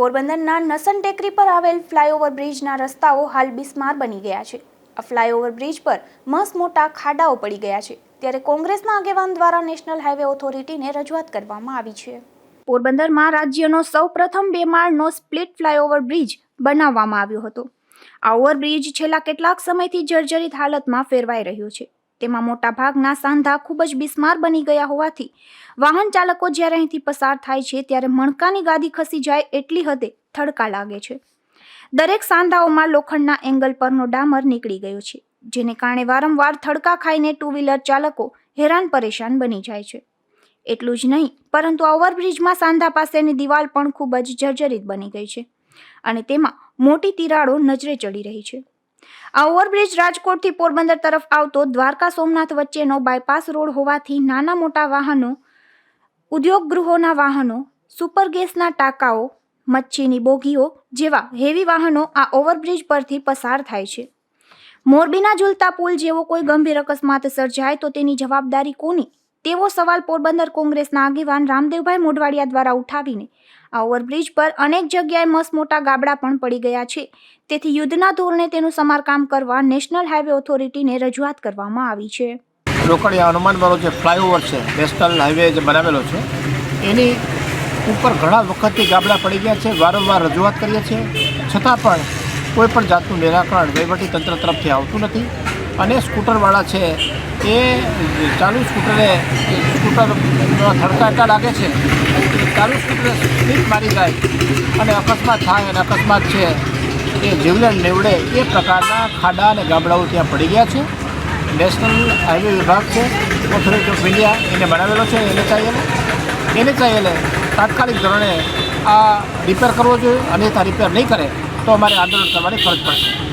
પોરબંદરના નસન ટેકરી પર આવેલ ફ્લાયઓવર બ્રિજના રસ્તાઓ હાલ બિસ્માર બની ગયા છે. આ ફ્લાયઓવર બ્રિજ પર મસ મોટા ખાડાઓ પડી ગયા છે. ત્યારે કોંગ્રેસના આગેવાન દ્વારા નેશનલ હાઈવે ઓથોરિટીને રજૂઆત કરવામાં આવી છે. પોરબંદરમાં રાજ્યનો સૌ પ્રથમ બે માળનો સ્પ્લિટ ફ્લાયઓવર બ્રિજ બનાવવામાં આવ્યો હતો. આ ઓવરબ્રિજ છેલ્લા કેટલાક સમયથી જર્જરિત હાલતમાં ફેરવાઈ રહ્યો છે. તેમાં મોટા ભાગના સાંધા ખૂબ જ બિસ્માર બની ગયા હોવાથી વાહન ચાલકો જ્યારે અહીંથી પસાર થાય છે ત્યારે મણકાની ગાદી ખસી જાય એટલી હદે થડકા લાગે છે. દરેક સાંધાઓમાં લોખંડના એંગલ પરનો ડામર નીકળી ગયો છે, જેને કારણે વારંવાર થડકા ખાઈને ટુ વ્હીલર ચાલકો હેરાન પરેશાન બની જાય છે. એટલું જ નહીં, પરંતુ ઓવરબ્રિજમાં સાંધા પાસેની દિવાલ પણ ખૂબ જ જર્જરિત બની ગઈ છે અને તેમાં મોટી તિરાડો નજરે ચડી રહી છે. આ ઓવરબ્રિજ રાજકોટથી પોરબંદર તરફ આવતો દ્વારકા સોમનાથ વચ્ચેનો બાયપાસ રોડ હોવાથી નાના મોટા વાહનો ઉદ્યોગ ગૃહોના વાહનો સુપર ગેસના ટાંકાઓ, મચ્છીની બોગીઓ જેવા હેવી વાહનો આ ઓવરબ્રિજ પરથી પસાર થાય છે. મોરબીના ઝૂલતા પુલ જેવો કોઈ ગંભીર અકસ્માત સર્જાય તો તેની જવાબદારી કોની? તેવો સવાલ પોરબંદર કોંગ્રેસના આગેવાન રામદેવભાઈ મોઢવાડિયા દ્વારા ઉઠાવીને. આ ઓવરબ્રિજ પર અનેક જગ્યાએ મસ્ત મોટા ગાબડા પણ પડી ગયા છે. તેથી યુદ્ધના ધોરણે તેનું સમારકામ કરવા નેશનલ હાઈવે ઓથોરિટીને રજૂઆત કરવામાં આવી છે. રોકડિયા હનુમાનવાળો જે ફ્લાયઓવર છે, નેશનલ હાઈવે જે બનાવેલો છે, એની ઉપર ઘણા વખતથી ગાબડા પડી ગયા છે, વારંવાર રજૂઆત કરીએ છીએ. છતાં પણ કોઈ પણ જાતનું નિરાકરણ વહીવટી તંત્ર તરફથી આવતું નથી. અને સ્કૂટરવાળા છે એ ચાલુ સ્કૂટરે, સ્કૂટર થડકા એટલા લાગે છે, ચાલુ સ્કૂટરે સ્લીપ મારી જાય અને અકસ્માત થાય અને અકસ્માત છે, એ જીવલેણ નીવડે એ પ્રકારના ખાડા અને ગામડાઓ ત્યાં પડી ગયા છે. નેશનલ હાઈવે વિભાગ છે ઓથોરિટી ઓફ ઇન્ડિયા એને બનાવેલો છે, એનએચઆઈએલ. એનએચઆઈએલે તાત્કાલિક ધોરણે આ રિપેર કરવો જોઈએ અને આ રિપેર નહીં કરે તો અમારે આંદોલન કરવાની ફરજ પડશે.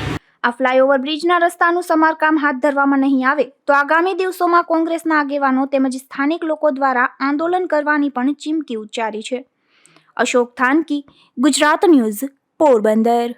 આ ફ્લાયઓવર બ્રિજના રસ્તાનું સમારકામ હાથ ધરવામાં નહીં આવે, તો આગામી દિવસોમાં કોંગ્રેસના આગેવાનો તેમજ સ્થાનિક લોકો દ્વારા આંદોલન કરવાની પણ ચીમકી ઉચ્ચારી છે. અશોક થાનકી, ગુજરાત ન્યૂઝ, પોરબંદર.